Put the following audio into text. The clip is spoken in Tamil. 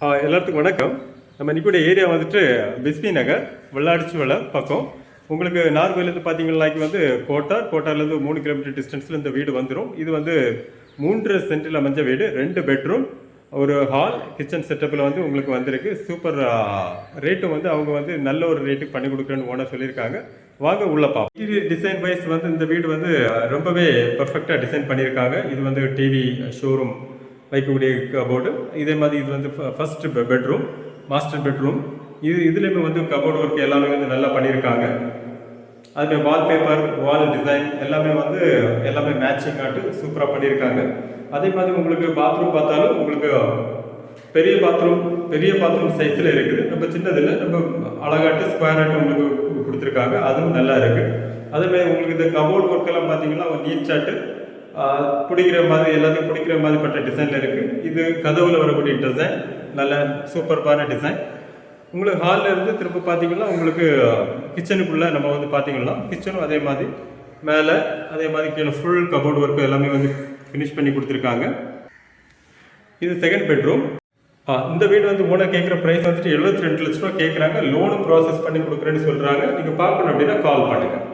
ஆ, எல்லாத்துக்கும் வணக்கம். நம்ம இன்னைக்கு ஏரியா வந்துட்டு பிஸ்பி நகர் வெள்ளாடிச்சி வள பக்கம். உங்களுக்கு நார்வேலேருந்து பார்த்தீங்கன்னாக்கி வந்து கோட்டார் கோட்டார்லேருந்து மூணு கிலோமீட்டர் டிஸ்டன்ஸில் இந்த வீடு வந்துடும் இது வந்து மூன்று சென்டில் அமைஞ்ச வீடு ரெண்டு பெட்ரூம் ஒரு ஹால் கிச்சன் செட்டப்பில் வந்து உங்களுக்கு வந்திருக்கு. சூப்பர் ரேட்டும் வந்து அவங்க வந்து நல்ல ஒரு ரேட்டுக்கு பண்ணி கொடுக்குறேன்னு ஓனர் சொல்லியிருக்காங்க. வாங்க உள்ள பார்ப்போம் இன்டீரியர் டிசைன் வைஸ் வந்து இந்த வீடு வந்து ரொம்பவே பர்ஃபெக்டாக டிசைன் பண்ணியிருக்காங்க. இது வந்து டிவி ஷோரூம் வைக்கக்கூடிய கபோர்டு இதே மாதிரி இது வந்து ஃபர்ஸ்ட் பெட்ரூம் மாஸ்டர் பெட்ரூம் இது இதுலேயுமே வந்து கபோர்டு ஒர்க் எல்லாமே வந்து நல்லா பண்ணியிருக்காங்க அதுமே வால்பேப்பர் வால் டிசைன் எல்லாமே வந்து எல்லாமே மேட்சிங் ஆட்டு சூப்பராக பண்ணியிருக்காங்க அதே மாதிரி உங்களுக்கு பாத்ரூம் பார்த்தாலும் உங்களுக்கு பெரிய பாத்ரூம் பெரிய பாத்ரூம் சைஸில் இருக்குது. நம்ம சின்னதில் நம்ம அழகாட்டு ஸ்கொயர் ஆட்டு உங்களுக்கு கொடுத்துருக்காங்க. அதுவும் நல்லா இருக்குது அதே மாதிரி உங்களுக்கு இந்த கபோர்ட் ஒர்க் எல்லாம் பார்த்தீங்கன்னா நீட் சாட்டு பிடிக்கிற மாதிரி எல்லாத்தையும் பிடிக்கிற மாதிரி பட்ட டிசைனில் இருக்குது இது கதவில் வரக்கூடிய டிசைன் நல்ல சூப்பர்பான டிசைன் உங்களுக்கு ஹாலில் இருந்து திரும்ப பார்த்தீங்கன்னா உங்களுக்கு கிச்சனுக்குள்ளே நம்ம வந்து பார்த்தீங்கன்னா கிச்சனும் அதே மாதிரி. மேலே அதே மாதிரி கீழே ஃபுல் கபோர்டு ஒர்க் எல்லாமே வந்து ஃபினிஷ் பண்ணி கொடுத்துருக்காங்க. இது செகண்ட் பெட்ரூம் இந்த வீடு வந்து ஓனர் கேட்குற ப்ரைஸ் வந்துட்டு எழுபத்தி ரெண்டு லட்ச ரூபா கேட்குறாங்க லோனு ப்ராசஸ் பண்ணி கொடுக்குறேன்னு சொல்கிறாங்க நீங்கள் பார்க்கணும் அப்படின்னா கால் பண்ணுங்கள்